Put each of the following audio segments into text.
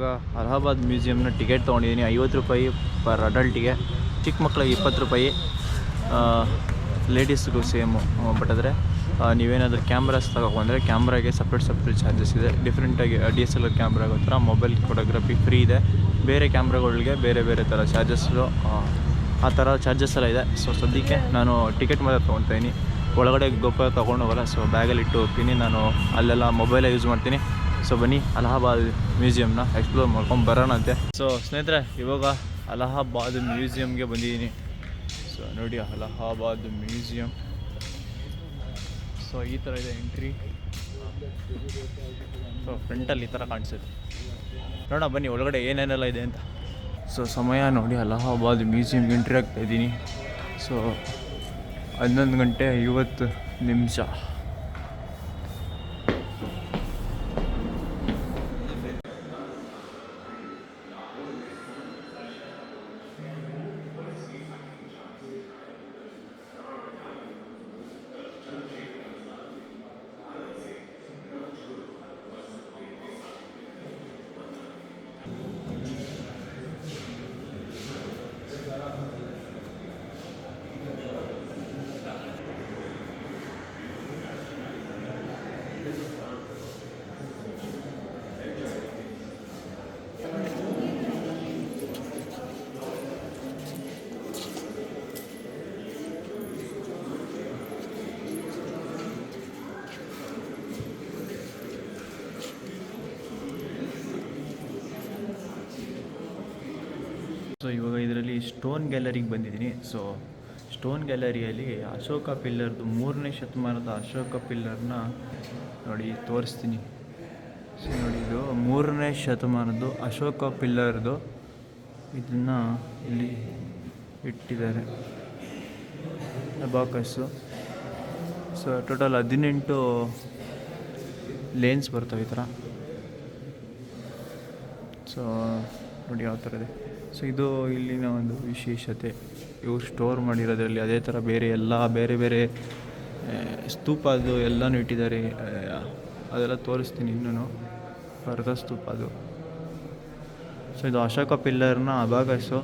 ಇವಾಗ ಅಲಹಾಬಾದ್ ಮ್ಯೂಸಿಯಮ್ನ ಟಿಕೆಟ್ ತೊಗೊಂಡಿದ್ದೀನಿ. ಐವತ್ತು ರೂಪಾಯಿ ಪರ್ ಅಡಲ್ಟಿಗೆ. ಚಿಕ್ಕ ಮಕ್ಕಳಿಗೆ ಇಪ್ಪತ್ತು ರೂಪಾಯಿ. ಲೇಡೀಸ್ಗೂ ಸೇಮು ಬಟ್ ಆದರೆ ನೀವೇನಾದರೂ ಕ್ಯಾಮ್ರಾಸ್ ತಗೊಂಡ್ರೆ ಕ್ಯಾಮ್ರಾಗೆ ಸಪ್ರೇಟ್ ಸಪ್ರೇಟ್ ಚಾರ್ಜಸ್ ಇದೆ. ಡಿಫ್ರೆಂಟಾಗಿ ಡಿ ಎಸ್ ಎಲ್ ಆರ್ ಕ್ಯಾಮ್ರಾಗ ಥರ ಮೊಬೈಲ್ ಫೋಟೋಗ್ರಫಿ ಫ್ರೀ ಇದೆ. ಬೇರೆ ಕ್ಯಾಮ್ರಾಗಳಿಗೆ ಬೇರೆ ಬೇರೆ ಥರ ಚಾರ್ಜಸ್ಸು ಆ ಥರ ಚಾರ್ಜಸ್ ಎಲ್ಲ ಇದೆ. ಸೊ ಸದ್ಯಕ್ಕೆ ನಾನು ಟಿಕೆಟ್ ಮಾತ್ರ ತೊಗೊತಾಯಿನಿ ಒಳಗಡೆ ಗೊಬ್ಬರ ತೊಗೊಂಡು ಹೋಗಲ್ಲ. ಸೊ ಬ್ಯಾಗಲ್ಲಿ ಇಟ್ಟು ಹೋಗ್ತೀನಿ. ನಾನು ಅಲ್ಲೆಲ್ಲ ಮೊಬೈಲೇ ಯೂಸ್ ಮಾಡ್ತೀನಿ. ಸೊ ಬನ್ನಿ, ಅಲಹಾಬಾದ್ ಮ್ಯೂಸಿಯಮ್ನ ಎಕ್ಸ್ಪ್ಲೋರ್ ಮಾಡ್ಕೊಂಡು ಬರೋಣಂತೆ ಸೊ ಸ್ನೇಹಿತರೆ, ಇವಾಗ ಅಲಹಾಬಾದ್ ಮ್ಯೂಸಿಯಮ್ಗೆ ಬಂದಿದ್ದೀನಿ. ಸೊ ನೋಡಿ, ಅಲಹಾಬಾದ್ ಮ್ಯೂಸಿಯಂ ಸೊ ಈ ಥರ ಇದೆ ಎಂಟ್ರಿ ಸೊ ಫ್ರಂಟಲ್ಲಿ ಈ ಥರ ಕಾಣಿಸುತ್ತೆ. ನೋಡೋಣ, ಬನ್ನಿ, ಒಳಗಡೆ ಏನೇನೆಲ್ಲ ಇದೆ ಅಂತ. ಸೊ ಸಮಯ ನೋಡಿ, ಅಲಹಾಬಾದ್ ಮ್ಯೂಸಿಯಮ್ಗೆ ಎಂಟ್ರಿ ಆಗ್ತಾಯಿದ್ದೀನಿ ಸೊ ಹನ್ನೊಂದು ಗಂಟೆ ಐವತ್ತು ನಿಮಿಷ. ಸೊ ಇವಾಗ ಇದರಲ್ಲಿ ಸ್ಟೋನ್ ಗ್ಯಾಲರಿಗೆ ಬಂದಿದ್ದೀನಿ. ಸೊ ಸ್ಟೋನ್ ಗ್ಯಾಲರಿಯಲ್ಲಿ ಅಶೋಕ ಪಿಲ್ಲರ್ದು ಮೂರನೇ ಶತಮಾನದ ಅಶೋಕ ಪಿಲ್ಲರ್ನ ನೋಡಿ ತೋರಿಸ್ತೀನಿ. ಸೊ ನೋಡಿ ಇದು ಮೂರನೇ ಶತಮಾನದ್ದು ಅಶೋಕ ಪಿಲ್ಲರ್ದು ಇದನ್ನು ಇಲ್ಲಿ ಇಟ್ಟಿದ್ದಾರೆ. ಬಾಕಸ್ಸು ಸೊ ಟೋಟಲ್ ಹದಿನೆಂಟು ಲೇನ್ಸ್ ಬರ್ತವೆ ಈ ಥರ. ಸೊ ನೋಡಿ ಯಾವ ಥರ ಇದೆ. ಸೊ ಇದು ಇಲ್ಲಿನ ಒಂದು ವಿಶೇಷತೆ. ಇವ್ರು ಸ್ಟೋರ್ ಮಾಡಿರೋದ್ರಲ್ಲಿ ಅದೇ ಥರ ಬೇರೆ ಎಲ್ಲ ಬೇರೆ ಬೇರೆ ಸ್ತೂಪ ಅದು ಎಲ್ಲನೂ ಇಟ್ಟಿದ್ದಾರೆ. ಅದೆಲ್ಲ ತೋರಿಸ್ತೀನಿ ಇನ್ನೂ ಭರತ ಸ್ತೂಪ ಅದು. ಸೊ ಇದು ಅಶೋಕ ಪಿಲ್ಲರ್ನ ಅಬಾಕಸು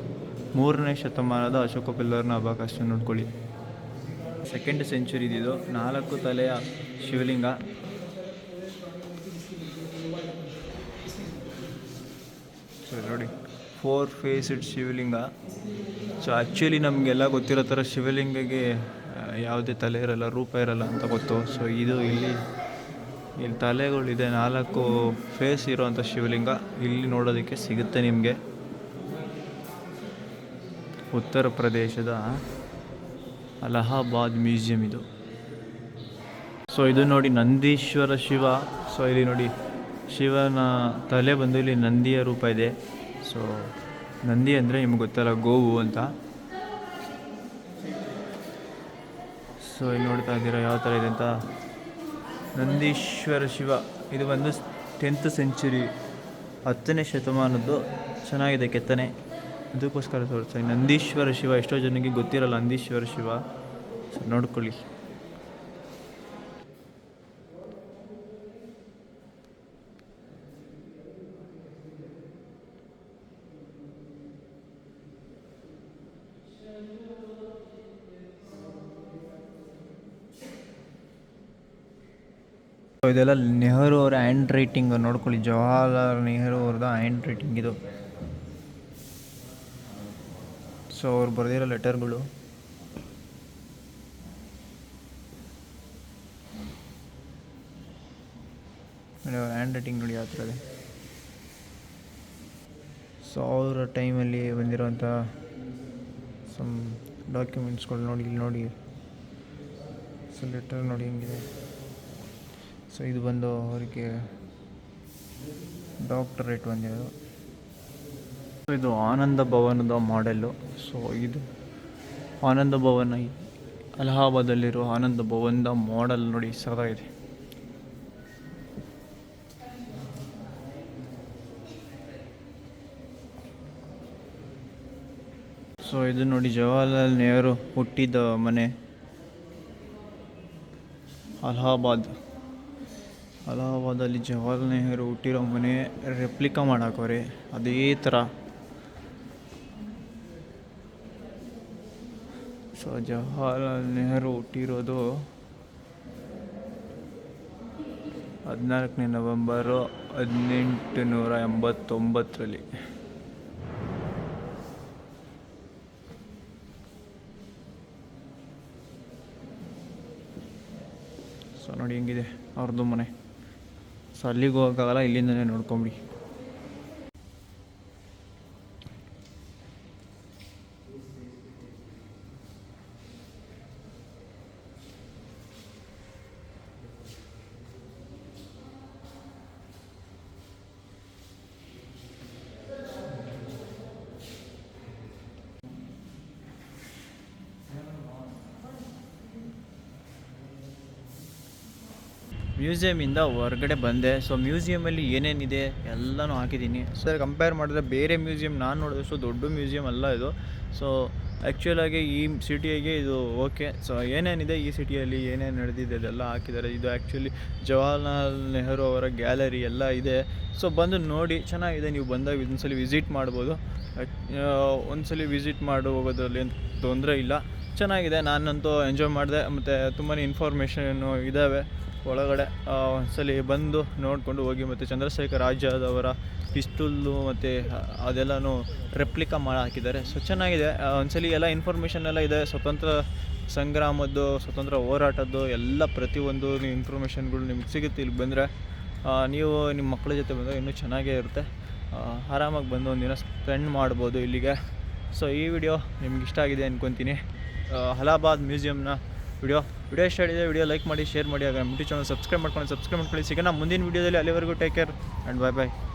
ಮೂರನೇ ಶತಮಾನದ ಅಶೋಕ ಪಿಲ್ಲರ್ನ ಅಬಾಕಸು ನೋಡ್ಕೊಳ್ಳಿ. ಸೆಕೆಂಡ್ ಸೆಂಚುರಿ ಇದು. ನಾಲ್ಕು ತಲೆಯ ಶಿವಲಿಂಗ. ಸೊ ನೋಡಿ. ಫೋರ್ ಫೇಸ್ಡ್ ಶಿವಲಿಂಗ. ಸೊ ಆ್ಯಕ್ಚುಲಿ ನಮಗೆಲ್ಲ ಗೊತ್ತಿರೋ ಥರ ಶಿವಲಿಂಗಗೆ ಯಾವುದೇ ತಲೆ ಇರಲ್ಲ, ರೂಪ ಇರಲ್ಲ ಅಂತ ಗೊತ್ತು. ಸೊ ಇದು ಇಲ್ಲಿ ಇಲ್ಲಿ ತಲೆಗಳಿದೆ, ನಾಲ್ಕು ಫೇಸ್ ಇರೋವಂಥ ಶಿವಲಿಂಗ. ಇಲ್ಲಿ ನೋಡೋದಕ್ಕೆ ಸಿಗುತ್ತೆ ನಿಮಗೆ. ಉತ್ತರ ಪ್ರದೇಶದ ಅಲಹಾಬಾದ್ ಮ್ಯೂಸಿಯಂ ಇದು. ಸೊ ಇದು ನೋಡಿ ನಂದೀಶ್ವರ ಶಿವ. ಸೊ ಇಲ್ಲಿ ನೋಡಿ ಶಿವನ ತಲೆ ಬಂದು ಇಲ್ಲಿ ನಂದಿಯ ರೂಪ ಇದೆ. ಸೊ ನಂದಿ ಅಂದರೆ ನಿಮ್ಗೆ ಗೊತ್ತಲ್ಲ, ಗೋವು ಅಂತ. ಸೊ ಇಲ್ಲಿ ನೋಡ್ತಾ ಇದ್ದೀರಾ ಯಾವ ಥರ ಇದೆ ಅಂತ. ನಂದೀಶ್ವರ ಶಿವ, ಇದು ಬಂದು ಟೆಂತ್ ಸೆಂಚುರಿ ಹತ್ತನೇ ಶತಮಾನದ್ದು. ಚೆನ್ನಾಗಿದೆ ಕೆತ್ತನೆ. ಅದಕ್ಕೋಸ್ಕರ ತೋರಿಸ್ತೀನಿ ನಂದೀಶ್ವರ ಶಿವ, ಎಷ್ಟೋ ಜನಕ್ಕೆ ಗೊತ್ತಿರಲ್ಲ ನಂದೀಶ್ವರ ಶಿವ. ಸೊ ನೋಡ್ಕೊಳ್ಳಿ. ಇದೆಲ್ಲ ನೆಹರು ಅವರ ಹ್ಯಾಂಡ್ ರೈಟಿಂಗ್ ನೋಡ್ಕೊಳ್ಳಿ. ಜವಾಹರ್ಲಾಲ್ ನೆಹರು ಅವ್ರದ್ದು ಹ್ಯಾಂಡ್ ರೈಟಿಂಗ್ ಇದು. ಸೊ ಅವ್ರು ಬರೆದಿರೋ ಲೆಟರ್ಗಳು ಅವ್ರ ಹ್ಯಾಂಡ್ ರೈಟಿಂಗ್ ನೋಡಿ ಯಾವ ಥರ ಇದೆ. ಸೊ ಅವರ ಟೈಮಲ್ಲಿ ಬಂದಿರೋಂಥ ಸಮ್ ಡಾಕ್ಯುಮೆಂಟ್ಸ್ಗಳು ನೋಡಿ, ಇಲ್ಲಿ ನೋಡಿ. ಸೊ ಲೆಟರ್ ನೋಡಿ ಹೆಂಗಿದೆ. ಸೊ ಇದು ಬಂದು ಅವರಿಗೆ ಡಾಕ್ಟರೇಟ್ ಬಂದಿರೋದು ಸೊ ಇದು ಆನಂದ ಭವನದ ಮಾಡೆಲ್ಲು ಸೊ ಇದು ಆನಂದ ಭವನ ಅಲಹಾಬಾದಲ್ಲಿರುವ ಅಲಹಾಬಾದಲ್ಲಿರೋ ಆನಂದ ಭವನದ ಮಾಡೆಲ್ ನೋಡಿ ಸದಾಗಿದೆ ಸೊ ಇದು ನೋಡಿ ಜವಾಹರ್ಲಾಲ್ ನೆಹರು ಹುಟ್ಟಿದ ಮನೆ. ಅಲಹಾಬಾದ್. ಅಲಹಾಬಾದಲ್ಲಿ ಜವಾಹರ್ಲಾಲ್ ನೆಹರು ಹುಟ್ಟಿರೋ ಮನೆ ರೆಪ್ಲಿಕಾ ಮಾಡಾಕವ್ರೆ. ಅದೇ ಥರ. ಸೊ, ಜವಾಹರ್ಲಾಲ್ ನೆಹರು ಹುಟ್ಟಿರೋದು ಹದಿನಾಲ್ಕನೇ ನವೆಂಬರು ಹದಿನೆಂಟು ನೂರ ಎಂಬತ್ತೊಂಬತ್ತರಲ್ಲಿ ಸೊ, ನೋಡಿ ಹೆಂಗಿದೆ ಅವ್ರದ್ದು ಮನೆ. ಸೊ ಅಲ್ಲಿಗೆ ಹೋಗೋಕ್ಕಾಗಲ್ಲ ಇಲ್ಲಿಂದನೇ ನೋಡ್ಕೊಂಬಿಡಿ. ಮ್ಯೂಸಿಯಮಿಂದ ಹೊರಗಡೆ ಬಂದೆ. ಸೊ ಮ್ಯೂಸಿಯಮಲ್ಲಿ ಏನೇನಿದೆ ಎಲ್ಲನೂ ಹಾಕಿದ್ದೀನಿ. ಸರ್ ಕಂಪೇರ್ ಮಾಡಿದ್ರೆ ಬೇರೆ ಮ್ಯೂಸಿಯಂ ನಾನು ನೋಡಿದಷ್ಟು ದೊಡ್ಡ ಮ್ಯೂಸಿಯಂ ಅಲ್ಲ ಇದು. ಸೊ ಆ್ಯಕ್ಚುಲಾಗಿ ಈ ಸಿಟಿಯಾಗೆ ಇದು ಓಕೆ ಸೊ ಏನೇನಿದೆ ಈ ಸಿಟಿಯಲ್ಲಿ ಏನೇನು ನಡೆದಿದೆ ಅದೆಲ್ಲ ಹಾಕಿದ್ದಾರೆ. ಇದು ಆ್ಯಕ್ಚುಲಿ ಜವಾಹರ್ಲಾಲ್ ನೆಹರು ಅವರ ಗ್ಯಾಲರಿ ಎಲ್ಲ ಇದೆ. ಸೊ ಬಂದು ನೋಡಿ, ಚೆನ್ನಾಗಿದೆ. ನೀವು ಬಂದಾಗ ಒಂದ್ಸಲಿ ವಿಸಿಟ್ ಮಾಡ್ಬೋದು. ಒಂದ್ಸಲಿ ವಿಸಿಟ್ ಮಾಡಿ ಹೋಗೋದ್ರಲ್ಲಿ ತೊಂದರೆ ಇಲ್ಲ. ಚೆನ್ನಾಗಿದೆ. ನಾನಂತೂ ಎಂಜಾಯ್ ಮಾಡಿದೆ. ಮತ್ತು ತುಂಬಾ ಇನ್ಫಾರ್ಮೇಷನ್ನು ಇದ್ದಾವೆ ಒಳಗಡೆ ಒಂದ್ಸಲಿ ಬಂದು ನೋಡಿಕೊಂಡು ಹೋಗಿ ಮತ್ತು ಚಂದ್ರಶೇಖರ್ ರಾಜ್ಯದವರ ಪಿಸ್ತೂಲು ಮತ್ತು ಅದೆಲ್ಲನೂ ರೆಪ್ಲಿಕಾ ಮಾಡಿ ಹಾಕಿದ್ದಾರೆ. ಸೊ ಚೆನ್ನಾಗಿದೆ. ಒಂದ್ಸಲಿ ಎಲ್ಲ ಇನ್ಫಾರ್ಮೇಷನ್ ಎಲ್ಲ ಇದೆ. ಸ್ವತಂತ್ರ ಸಂಗ್ರಾಮದ್ದು, ಸ್ವತಂತ್ರ ಹೋರಾಟದ್ದು, ಎಲ್ಲ ಪ್ರತಿಯೊಂದು ಇನ್ಫಾರ್ಮೇಷನ್ಗಳು ನಿಮ್ಗೆ ಸಿಗುತ್ತೆ ಇಲ್ಲಿ ಬಂದರೆ. ನೀವು ನಿಮ್ಮ ಮಕ್ಕಳ ಜೊತೆ ಬಂದರೆ ಇನ್ನೂ ಚೆನ್ನಾಗೇ ಇರುತ್ತೆ. ಆರಾಮಾಗಿ ಬಂದು ಒಂದಿನ ಸ್ಪೆಂಡ್ ಮಾಡ್ಬೋದು ಇಲ್ಲಿಗೆ. ಸೊ ಈ ವಿಡಿಯೋ ನಿಮ್ಗೆ ಇಷ್ಟ ಆಗಿದೆ ಅಂದ್ಕೊತೀನಿ ಅಲಹಾಬಾದ್ ಮ್ಯೂಸಿಯಮ್ನ ವಿಡಿಯೋ ವಿಡಿಯೋ ಇಷ್ಟ ಆಗಿದೆ ವಿಡಿಯೋ ಲೈಕ್ ಮಾಡಿ, ಶೇರ್ ಮಾಡಿ ಆಗ ಯೂಟ್ಯೂಬ್ ಚಾನಲ್ ಸಬ್ಸ್ಕ್ರೈಬ್ ಮಾಡ್ಕೊಂಡು, ಸಬ್ಸ್ಕ್ರೈಬ್ ಮಾಡ್ಕೊಳ್ಳಿ. ಸಿಗೋಣ ಮುಂದಿನ ವಿಡಿಯೋದಲ್ಲಿ ಅಲ್ಲಿವರೆಗೂ take care and bye bye